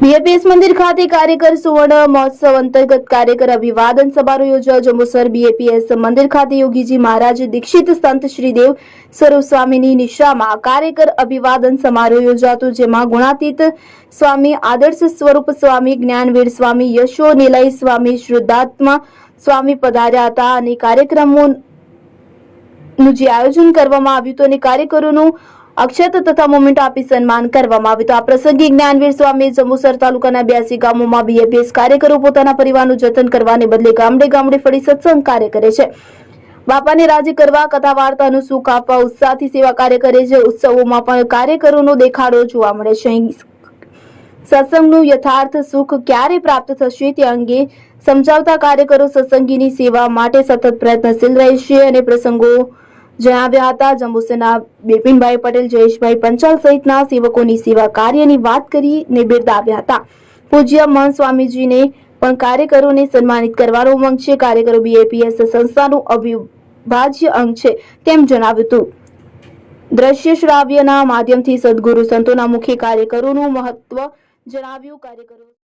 BAPS મંદિર ખાતે કાર્યકર સુવર્ણ મહોત્સવ અંતર્ગત કાર્યકર અભિવાદન સમારોહ યોજાયો જંબુસર બીએપીએસ મંદિર ખાતે યોગીજી મહારાજ, દીક્ષિત સંત શ્રીદેવ સ્વરૂપ સ્વામીની નિશામાં કાર્યકર અભિવાદન સમારોહ યોજાતો, જેમાં ગુણાતીત સ્વામી, આદર્શ સ્વરૂપ સ્વામી, જ્ઞાનવીર સ્વામી, યશો નિલય સ્વામી શુદ્ધાત્મા સ્વામી પધાર્યા હતા. અને કાર્યક્રમો નું જે આયોજન કરવામાં આવ્યું હતું અને કાર્યકરોનું અક્ષત તથા મોમેન્ટો આપી સન્માન કરવામાં આવ્યું. આ પ્રસંગે જ્ઞાનવીર સ્વામી જંબુસર તાલુકાના બ્યાસી ગામોમાં બીએપીએસ કાર્યકરો પોતાના પરિવારનું જતન કરવાને બદલે ગામડે ગામડે ફરી સત્સંગ કાર્ય કરે છે. બાપાને રાજી કરવા કથા વાર્તાનું સુખ આપવા, ઉત્સાહથી સેવા કાર્ય કરે છે. ઉત્સવોમાં પણ કાર્યકરોનો દેખાડો જોવા મળે છે. સત્સંગનું યથાર્થ સુખ ક્યારે પ્રાપ્ત થશે તે અંગે સમજાવતા કાર્યકરો સત્સંગીની સેવા માટે સતત પ્રયત્નશીલ રહેશે અને પ્રસંગો જણાવ્યા હતા, જંબુસરના બિપિનભાઈ પટેલ, જયેશભાઈ પંચાલ સહિતના સેવકોની સેવા કાર્યની વાત કરીને બિરદાવ્યા હતા. પૂજ્ય મહંત સ્વામીજીને પણ કાર્યકરોને સન્માનિત કરવાનો ઉમંગ છે. કાર્યકરો બીએપીએસ સંસ્થાનું અવિભાજ્ય અંગ છે તેમ જણાવ્યું હતું. દ્રશ્ય શ્રાવ્યના માધ્યમથી સદગુરુ સંતોના મુખ્ય કાર્યકરોનું મહત્વ જણાવ્યું. કાર્યકરો